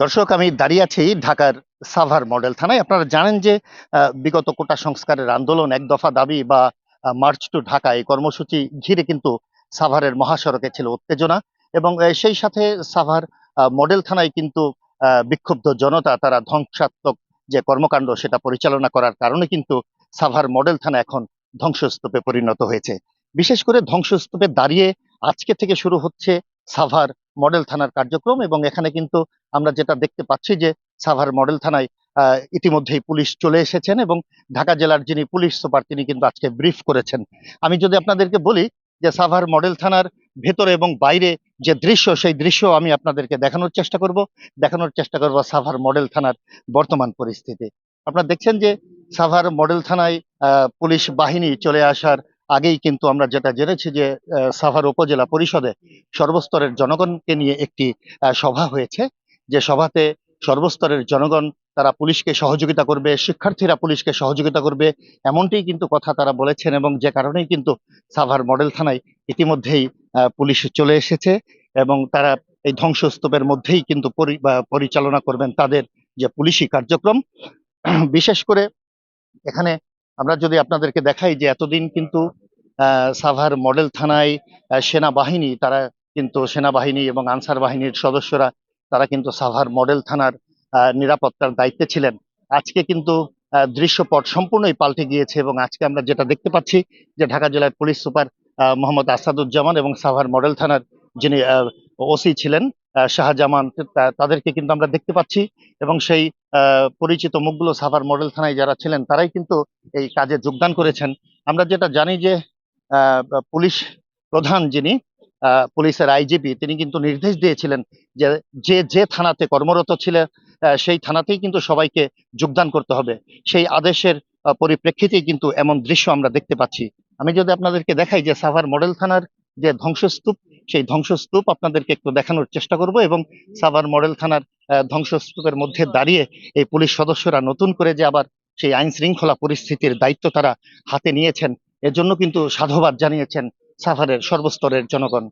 দর্শক, আমি দাঁড়িয়ে আছি ঢাকার সাভার মডেল থানায়। আপনারা জানেন যে বিগত কোটা সংস্কারের আন্দোলন এক দফা দাবি বা মার্চ টু ঢাকা এই কর্মসূচি ঘিরে কিন্তু সাভারের মহাসড়কে ছিল উত্তেজনা এবং সেই সাথে সাভার মডেল থানায় কিন্তু বিক্ষুব্ধ জনতা, তারা ধ্বংসাত্মক যে কর্মকাণ্ড সেটা পরিচালনা করার কারণে কিন্তু সাভার মডেল থানা এখন ধ্বংসস্তূপে পরিণত হয়েছে। বিশেষ করে ধ্বংসস্তূপে দাঁড়িয়ে আজকে থেকে শুরু হচ্ছে সাভার মডেল থানার কার্যক্রম এবং এখানে কিন্তু আমরা যেটা দেখতে পাচ্ছি যে সাভার মডেল থানায় ইতিমধ্যেই পুলিশ চলে এসেছেন এবং ঢাকা জেলার যিনি পুলিশ সুপার তিনি কিন্তু আজকে ব্রিফ করেছেন। আমি যদি আপনাদেরকে বলি যে সাভার মডেল থানার ভেতরে এবং বাইরে যে দৃশ্য, সেই দৃশ্য আমি আপনাদেরকে দেখানোর চেষ্টা করব। দেখানোর চেষ্টা করব সাভার মডেল থানার বর্তমান পরিস্থিতি। আপনারা দেখছেন যে সাভার মডেল থানায় পুলিশ বাহিনী চলে আসার আগেই কিন্তু আমরা যেটা জেনেছি যে সাভার উপজেলা পরিষদে সর্বস্তরের জনগণকে নিয়ে একটি সভা হয়েছে। যে সভাতে সর্বস্তরের জনগণ তারা পুলিশকে সহযোগিতা করবে, শিক্ষার্থীরা পুলিশকে সহযোগিতা করবে, এমনটি কিন্তু কথা তারা বলেছেন এবং যে কারণেই কিন্তু সাভার মডেল থানায় ইতিমধ্যেই পুলিশ চলে এসেছে এবং তারা এই ধ্বংসস্তূপের মধ্যেই কিন্তু পরিচালনা করবেন তাদের যে পুলিশি কার্যক্রম। বিশেষ করে এখানে আমরা যদি আপনাদেরকে দেখাই যে এতদিন কিন্তু সাভার মডেল থানায় সেনাবাহিনী, তারা কিন্তু সেনাবাহিনী এবং আনসার বাহিনীর সদস্যরা, তারা কিন্তু সাভার মডেল থানার নিরাপত্তার দায়িত্বে ছিলেন। আজকে কিন্তু দৃশ্যপট সম্পূর্ণই পাল্টে গিয়েছে এবং আজকে আমরা যেটা দেখতে পাচ্ছি যে ঢাকা জেলার পুলিশ সুপার মোহাম্মদ আসাদুজ্জামান এবং সাভার মডেল থানার যিনি ওসি ছিলেন শাহজামান তাদেরকে কিন্তু আমরা দেখতে পাচ্ছি এবং সেই পরিচিত মুখগুলো সাভার মডেল থানায় যারা ছিলেন, তারাই কিন্তু এই কাজে যোগদান করেছেন। আমরা যেটা জানি যে পুলিশ প্রধান যিনি পুলিশের আইজিপি, তিনি কিন্তু নির্দেশ দিয়েছিলেন যে যে যে থানাতে কর্মরত ছিলেন সেই থানাতেই কিন্তু সবাইকে যোগদান করতে হবে। সেই আদেশের পরিপ্রেক্ষিতেই কিন্তু এমন দৃশ্য আমরা দেখতে পাচ্ছি। আমি যদি আপনাদেরকে দেখাই যে সাভার মডেল থানার যে ধ্বংসস্তূপ সেই ধ্বংসস্তূপ আপনাদেরকে একটু দেখানোর চেষ্টা করব এবং সাভার মডেল থানার ধ্বংসস্তূপের মধ্যে দাঁড়িয়ে এই পুলিশ সদস্যরা নতুন করে যে আবার সেই আইন শৃঙ্খলা পরিস্থিতির দায়িত্ব তারা হাতে নিয়েছেন, এর জন্য কিন্তু সাধুবাদ জানিয়েছেন সাভারের সর্বস্তরের জনগণ।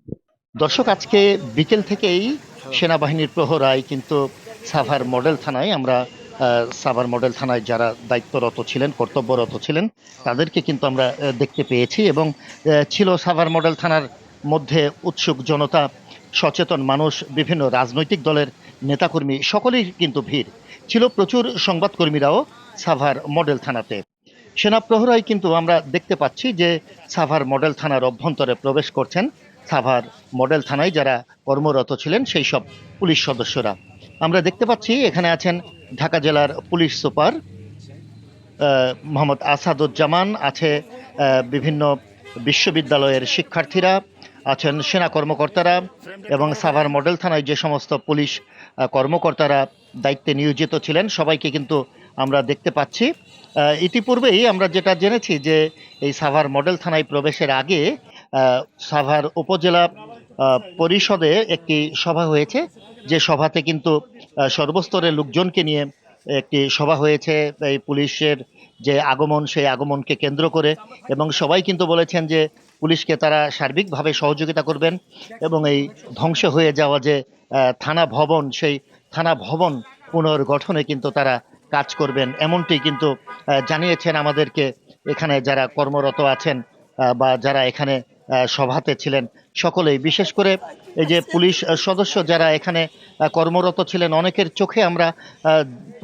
দর্শক, আজকে বিকেল থেকেই সেনাবাহিনীর প্রহরায় কিন্তু সাভার মডেল থানায় আমরা সাভার মডেল থানায় যারা দায়িত্বরত ছিলেন, কর্তব্যরত ছিলেন, তাদেরকে কিন্তু আমরা দেখতে পেয়েছি এবং ছিল সাভার মডেল থানার মধ্যে উৎসুক জনতা, সচেতন মানুষ, বিভিন্ন রাজনৈতিক দলের নেতাকর্মী, সকলেই কিন্তু ভিড়। ছিল প্রচুর সংবাদকর্মীরাও সাভার মডেল থানাতে। সেনা প্রহরায় কিন্তু আমরা দেখতে পাচ্ছি যে সাভার মডেল থানার অভ্যন্তরে প্রবেশ করছেন সাভার মডেল থানায় যারা কর্মরত ছিলেন সেই সব পুলিশ সদস্যরা। আমরা দেখতে পাচ্ছি এখানে আছেন ঢাকা জেলার পুলিশ সুপার মোহাম্মদ আসাদুজ্জামান, আছে বিভিন্ন বিশ্ববিদ্যালয়ের শিক্ষার্থীরা আছেন সেনা কর্মকর্তারা এবং সাভার মডেল থানায় যে সমস্ত পুলিশ কর্মকর্তারা দায়িত্বে নিয়োজিত ছিলেন, সবাইকে কিন্তু আমরা দেখতে পাচ্ছি। ইতিপূর্বেই আমরা যেটা জেনেছি যে এই সাভার মডেল থানায় প্রবেশের আগে সাভার উপজেলা পরিষদে একটি সভা হয়েছে। যে সভাতে কিন্তু সর্বস্তরের লোকজনকে নিয়ে একটি সভা হয়েছে। এই পুলিশের যে আগমন, সেই আগমনকে কেন্দ্র করে এবং সবাই কিন্তু বলেছেন যে পুলিশকে তারা সার্বিকভাবে সহযোগিতা করবেন এবং এই ধ্বংস হয়ে যাওয়া যে থানা ভবন, সেই থানা ভবন পুনর্গঠনে কিন্তু তারা কাজ করবেন। এমনটি কিন্তু জানিয়েছেন আমাদেরকে এখানে যারা কর্মরত আছেন বা যারা এখানে সভাতে ছিলেন সকলেই। বিশেষ করে এই যে পুলিশ সদস্য যারা এখানে কর্মরত ছিলেন, অনেকের চোখে আমরা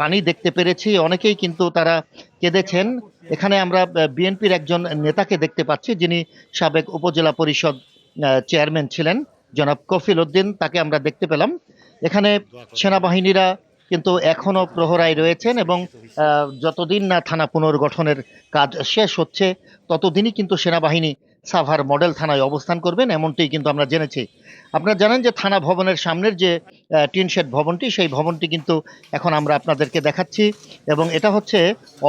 পানি দেখতে পেরেছি। অনেকেই কিন্তু তারা কেঁদেছেন। এখানে আমরা বিএনপির একজন নেতাকে দেখতে পাচ্ছি, যিনি সাবেক উপজেলা পরিষদ চেয়ারম্যান ছিলেন, জনাব কফিল উদ্দিন, তাকে আমরা দেখতে পেলাম। এখানে সেনাবাহিনীরা কিন্তু এখনও প্রহরায় রয়েছেন এবং যতদিন না থানা পুনর্গঠনের কাজ শেষ হচ্ছে, ততদিনই কিন্তু সেনাবাহিনী সাভার মডেল থানায় অবস্থান করবেন এমনটি কিন্তু আমরা জেনেছি। আপনারা জানেন যে থানা ভবনের সামনের যে টিন শেড ভবনটি, সেই ভবনটি কিন্তু এখন আমরা আপনাদেরকে দেখাচ্ছি। এবং এটা হচ্ছে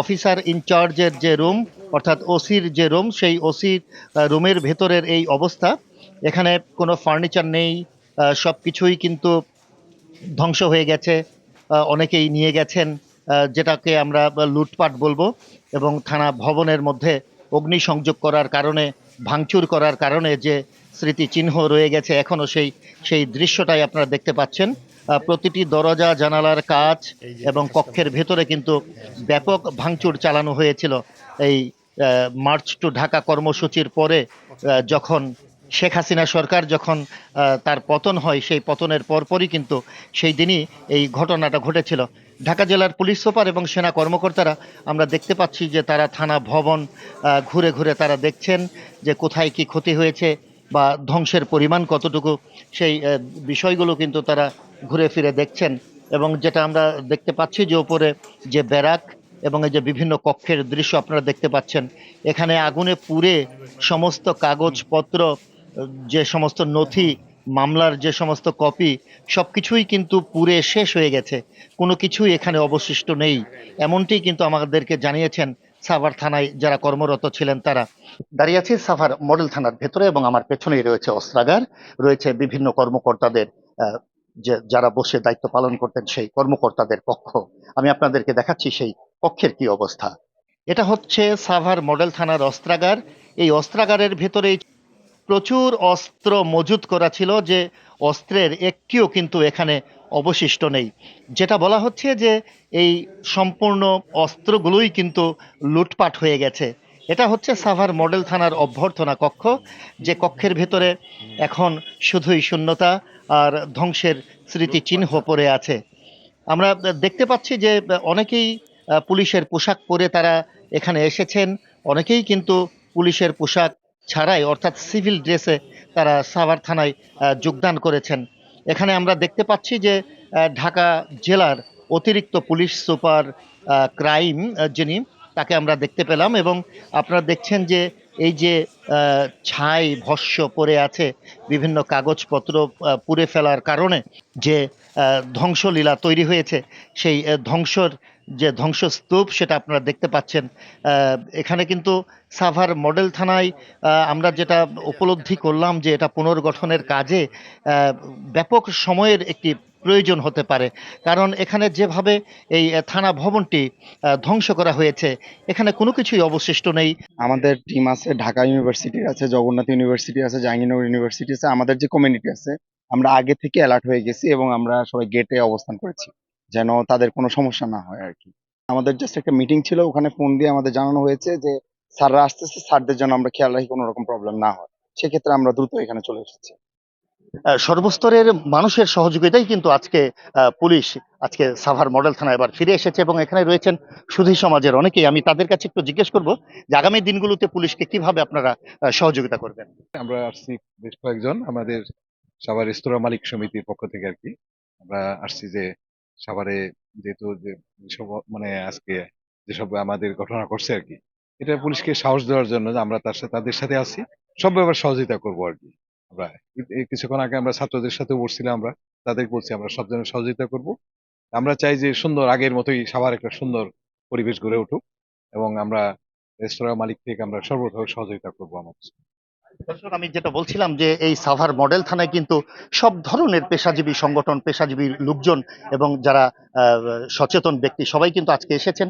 অফিসার ইনচার্জের যে রুম, অর্থাৎ ওসির যে রুম, সেই ওসির রুমের ভেতরের এই অবস্থা। এখানে কোনো ফার্নিচার নেই সব কিছুই কিন্তু ধ্বংস হয়ে গেছে অনেকেই নিয়ে গেছেন যেটাকে আমরা লুটপাট বলব। এবং থানা ভবনের মধ্যে অগ্নিসংযোগ করার কারণে, ভাঙচুর করার কারণে যে স্মৃতিচিহ্ন রয়ে গেছে এখনও সেই সেই দৃশ্যটাই আপনারা দেখতে পাচ্ছেন। প্রতিটি দরজা, জানালার কাজ এবং কক্ষের ভেতরে কিন্তু ব্যাপক ভাঙচুর চালানো হয়েছিল। এই মার্চ টু ঢাকা কর্মসূচির পরে যখন শেখ হাসিনা সরকার যখন তার পতন হয়, সেই পতনের পরপরই কিন্তু সেই দিনই এই ঘটনাটা ঘটেছিল। ঢাকা জেলার পুলিশ সুপার এবং সেনা কর্মকর্তারা আমরা দেখতে পাচ্ছি যে তারা থানা ভবন ঘুরে ঘুরে তারা দেখছেন যে কোথায় কি ক্ষতি হয়েছে বা ধ্বংসের পরিমাণ কতটুকু, সেই বিষয়গুলো কিন্তু তারা ঘুরে ফিরে দেখছেন এবং যেটা আমরা দেখতে পাচ্ছি যে ওপরে যে ব্যারাক এবং এই যে বিভিন্ন কক্ষের দৃশ্য আপনারা দেখতে পাচ্ছেন, এখানে আগুনে পুড়ে সমস্ত কাগজপত্র, যে সমস্ত নথি, মামলার যে সমস্ত কপি সব কিছুই কিন্তু পুড়ে শেষ হয়ে গেছে। কোনো কিছুই এখানে অবশিষ্ট নেই। এমনটি কিন্তু আমাদেরকে জানিয়েছেন সাভার থানায় যারা কর্মরত ছিলেন তারা দাঁড়িয়ে আছি সাভার মডেল থানার ভেতরে এবং আমার পেছনেই রয়েছে অস্ত্রাগার। রয়েছে বিভিন্ন কর্মকর্তাদের যারা বসে দায়িত্ব পালন করতেন সেই কর্মকর্তাদের কক্ষ আমি আপনাদেরকে দেখাচ্ছি সেই কক্ষের কি অবস্থা। এটা হচ্ছে সাভার মডেল থানার অস্ত্রাগার। এই অস্ত্রাগারের ভেতরেই প্রচুর অস্ত্র মজুত করা ছিল যে অস্ত্রের একটিও কিন্তু এখানে অবশিষ্ট নেই। যেটা বলা হচ্ছে যে এই সম্পূর্ণ অস্ত্রগুলোই কিন্তু লুটপাট হয়ে গেছে। এটা হচ্ছে সাভার মডেল থানার অভ্যর্থনা কক্ষ, যে কক্ষের ভেতরে এখন শুধুই শূন্যতা আর ধ্বংসের স্মৃতিচিহ্ন পড়ে আছে। আমরা দেখতে পাচ্ছি যে অনেকেই পুলিশের পোশাক পরে তারা এখানে এসেছেন। অনেকেই কিন্তু পুলিশের পোশাক ছাড়াই, অর্থাৎ সিভিল ড্রেসে তারা সাভার থানায় যোগদান করেছেন। এখানে আমরা দেখতে পাচ্ছি যে ঢাকা জেলার অতিরিক্ত পুলিশ সুপার ক্রাইম যিনি, তাকে আমরা দেখতে পেলাম এবং আপনারা দেখছেন যে, এই যে ছাই, ভস্য পড়ে আছে, বিভিন্ন কাগজপত্র পুড়ে ফেলার কারণে যে ধ্বংসলীলা তৈরি হয়েছে, সেই ধ্বংসর যে ধ্বংসস্তূপ সেটা আপনারা দেখতে পাচ্ছেন এখানে কিন্তু সাভার মডেল থানায় আমরা যেটা উপলব্ধি করলাম যে এটা পুনর্গঠনের কাজে ব্যাপক সময়ের একটি প্রয়োজন হতে পারে। কারণ এখানে যেভাবে এই থানা ভবনটি ধ্বংস করা হয়েছে, এখানে কোনো কিছুই অবশিষ্ট নেই। আমাদের টিম আছে, ঢাকা ইউনিভার্সিটি আছে, জগন্নাথ ইউনিভার্সিটি আছে, জাহাঙ্গীরনগর ইউনিভার্সিটি আছে, আমাদের যে কমিউনিটি আছে, আমরা আগে থেকে অ্যালার্ট হয়ে গেছি এবং আমরা সবাই গেটে অবস্থান করেছি। যেন তাদের কোনো সমস্যা না হয় আর কি আমাদের জাস্ট একটা মিটিং ছিল ওখানে ফোন দিয়ে আমাদের জানানো হয়েছে যে স্যাররা আসতেছে স্যারদের জন্য আমরা খেয়াল রাখি কোনো রকম প্রবলেম না হয়। সেক্ষেত্রে আমরা দ্রুত এখানে চলে এসেছি। আহ, সর্বস্তরের মানুষের সহযোগিতাই কিন্তু আজকে আহ, পুলিশ আজকে সাভার মডেল থানায় এবার ফিরে এসেছে এবং এখানে রয়েছেন সুধী সমাজের অনেকেই। আমি তাদের কাছে একটু জিজ্ঞেস করব যে আগামী দিনগুলোতে পুলিশকে কীভাবে আপনারা আহ, সহযোগিতা করবেন? আমরা আসছি বেশ কয়েকজন আমাদের সাভার রেস্তোরাঁ মালিক সমিতির পক্ষ থেকে আর কি আমরা আসছি যে সাভারে যেহেতু মানে আজকে যেসব আমাদের ঘটনা করছে আর কি, এটা পুলিশকে সাহস দেওয়ার জন্য যে আমরা তার সাথে তাদের সাথে আছি, সব ব্যাপারে সহযোগিতা করব আর কি আমরা। কিছুক্ষণ আগে আমরা ছাত্রদের সাথে বসছিলাম আমরা তাদের বলছি আমরা সব জনের সহযোগিতা করব। আমরা চাই যে সুন্দর, আগের মতোই সাভার একটা সুন্দর পরিবেশ গড়ে উঠুক এবং আমরা রেস্তোরাঁ মালিক থেকে আমরা সর্বতভাবে সহযোগিতা করব আমাদের দর্শক, আমি যেটা বলছিলাম যে এই সাভার মডেল থানায় কিন্তু সব ধরনের পেশাজীবী সংগঠন, পেশাজীবী লোকজন এবং যারা সচেতন ব্যক্তি সবাই কিন্তু আজকে এসেছেন।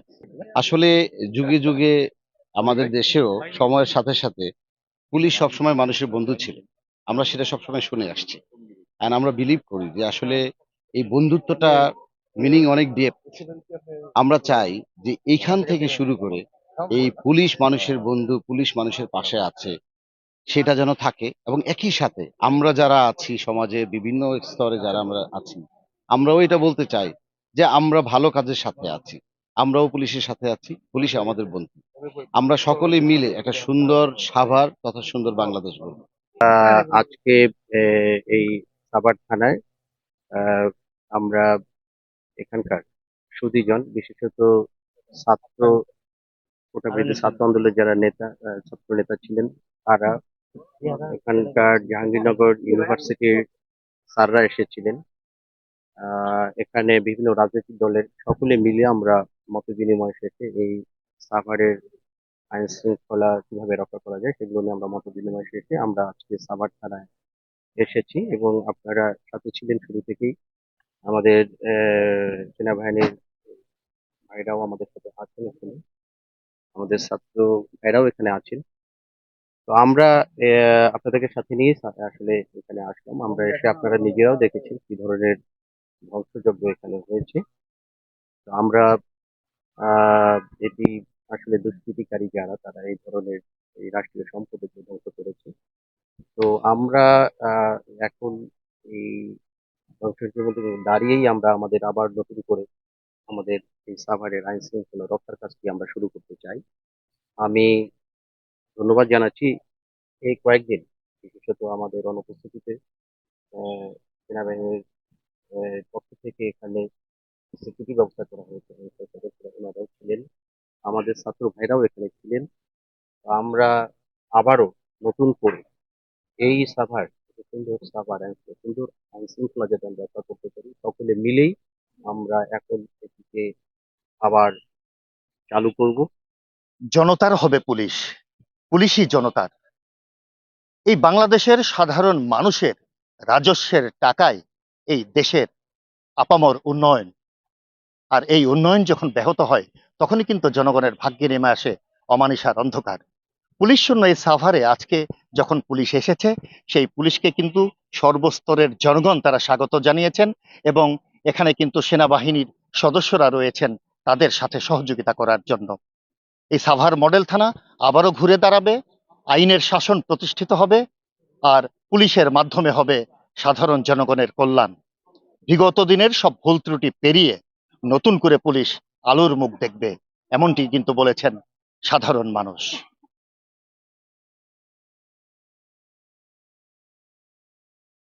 আসলে যুগে যুগে আমাদের দেশেও সময়ের সাথে সাথে পুলিশ সবসময় মানুষের বন্ধু ছিল। আমরা সেটা সবসময় শুনে আসছি। আর আমরা বিলিভ করি যে আসলে এই বন্ধুত্বটা মিনিং অনেক ডিপ আমরা চাই যে এইখান থেকে শুরু করে এই পুলিশ মানুষের বন্ধু, পুলিশ মানুষের পাশে আছে। সেটা যেন থাকে এবং একই সাথে আমরা যারা আছি সমাজে বিভিন্ন স্তরে যারা আমরা আছি আমরাও এটা বলতে চাই যে আমরা ভালো কাজের সাথে আছি আমরাও পুলিশের সাথে আছি পুলিশ আমাদের বন্ধু। আমরা সকলে মিলে একটা সুন্দর সাভার তথা সুন্দর বাংলাদেশ আহ, আজকে এই সাভার থানায় আমরা এখানকার সুদীজন বিশেষত ছাত্র ছাত্র আন্দোলনের যারা নেতা ছাত্র নেতা ছিলেন তারা এখানকার জাহাঙ্গীরনগর ইউনিভার্সিটির স্যাররা এসেছিলেন। এখানে বিভিন্ন রাজনৈতিক দলের সকলে মিলে আমরা মত বিনিময় শেষে এই সাভারের আইন শৃঙ্খলা কীভাবে রক্ষা করা যায় সেগুলো নিয়ে আমরা মত বিনিময় শেষে আমরা আজকে সাভার থানায় এসেছি এবং আপনারা সাথে ছিলেন শুরু থেকেই। আমাদের সেনাবাহিনীর ভাইরাও আমাদের সাথে আছেন এখানে। আমাদের ছাত্র ভাইরাও এখানে আছেন। তো আমরা আপনাদেরকে সাথে নিয়ে আসলে এখানে আসলাম। আমরা এসে আপনারা নিজেরাও দেখেছেন কি ধরনের ধ্বংসযজ্ঞ এখানে হয়েছে। তো আমরা এটি আসলে দুষ্কৃতিকারী যারা তারা এই ধরনের এই রাষ্ট্রীয় সম্পদকে ধ্বংস করেছে। তো আমরা আহ, এখন এই ধ্বংসযজ্ঞের মধ্যে দাঁড়িয়েই আমরা আমাদের আবার নতুন করে আমাদের এই সাভারের আইন শৃঙ্খলা রক্ষার কাজটি আমরা শুরু করতে চাই। আমি ধন্যবাদ জানাচ্ছি এই কয়েকদিন, বিশেষত আমাদের অনুপস্থিতিতে সেনাবাহিনীর পক্ষ থেকে এখানে সিকিউরিটি ব্যবস্থা করা হয়েছে। আমাদের ছাত্র ভাইরাও এখানে ছিলেন। আমরা আবারও নতুন করে এই সাভার সুন্দর সাভার সুন্দর আইন শৃঙ্খলা যাতে আমরা রক্ষা করতে পারি, সকলে মিলেই আমরা এখন এটিকে আবার চালু করব। জনতার হবে পুলিশ। পুলিশই জনতার। এই বাংলাদেশের সাধারণ মানুষের রাজস্বের টাকায় এই দেশের আপামর উন্নয়ন। আর এই উন্নয়ন যখন ব্যাহত হয়, তখনই কিন্তু জনগণের ভাগ্যে নেমে আসে অমানিসার অন্ধকার। পুলিশ শূন্য এই সাভারে আজকে যখন পুলিশ এসেছে, সেই পুলিশকে কিন্তু সর্বস্তরের জনগণ তারা স্বাগত জানিয়েছেন এবং এখানে কিন্তু সেনাবাহিনীর সদস্যরা রয়েছেন তাদের সাথে সহযোগিতা করার জন্য। এই সাভার মডেল থানা আবারও ঘুরে দাঁড়াবে, আইনের শাসন প্রতিষ্ঠিত হবে আর পুলিশের মাধ্যমে হবে সাধারণ জনগণের কল্যাণ। বিগত দিনের সব ভুল ত্রুটি পেরিয়ে নতুন করে পুলিশ আলোর মুখ দেখবে, এমনটি কিন্তু বলেছেন সাধারণ মানুষ।